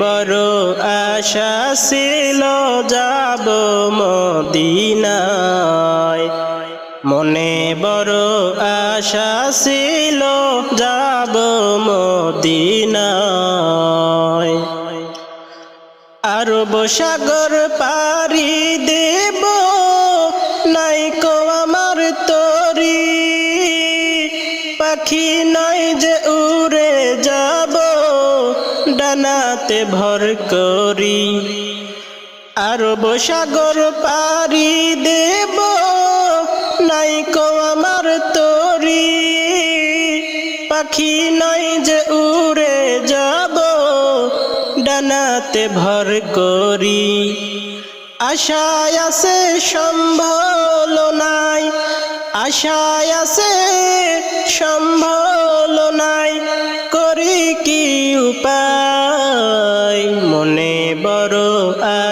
বড় আশা ছিল যাব মদিনায়। মনে বড় আশা ছিল যাব মদিনায়। আরব সাগর পারি দেব, নাইকো আমার তরি। পাখি নয় যে যাব ডানাতে ভর করি। আরব সাগর পারি দেব, নাইকো আমার তরি। পাখি নয় যে উড়ে যাব, ডানাতে ভর করি। আশায় আছে সম্ভল নাই, আশায় আছে সম্ভল নাই। করি কি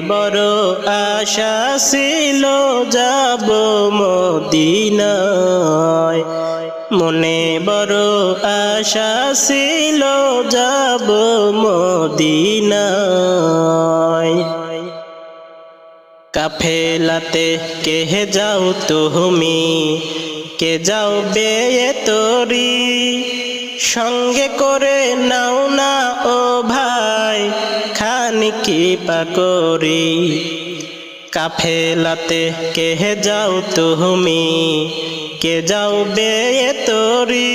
বড় আশা ছিল যাব মদিনায়। মনে বড় আশা ছিল যাব মদিনায়। কাফেলাতে কেহে যাও তুমি, কে যাও বেয়ে তোরি, সঙ্গে করে নাও খানি কি পাকরি কাফেলাতে কে যাও তুমি? কে যাও বেয়ে তোরি?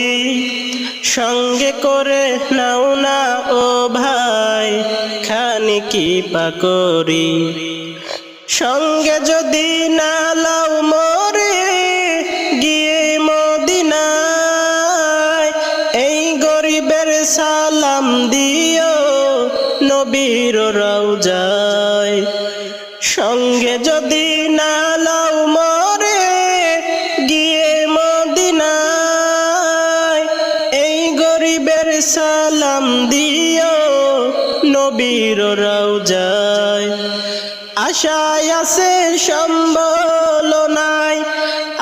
সঙ্গে করে নাও না ও ভাই, খানি কি পাকরি সঙ্গে যদি না লাও মরে, গিয়ে মদিনায় এই গরিবের সালাম দিও। নবীর রওজায় সঙ্গে যদি না লাও মরে, গিয়ে মদিনায় এই গরিবের সালাম দিও, নবীর রওজায় আশায় আছে সম্বল নাই,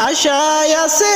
আশায় আছে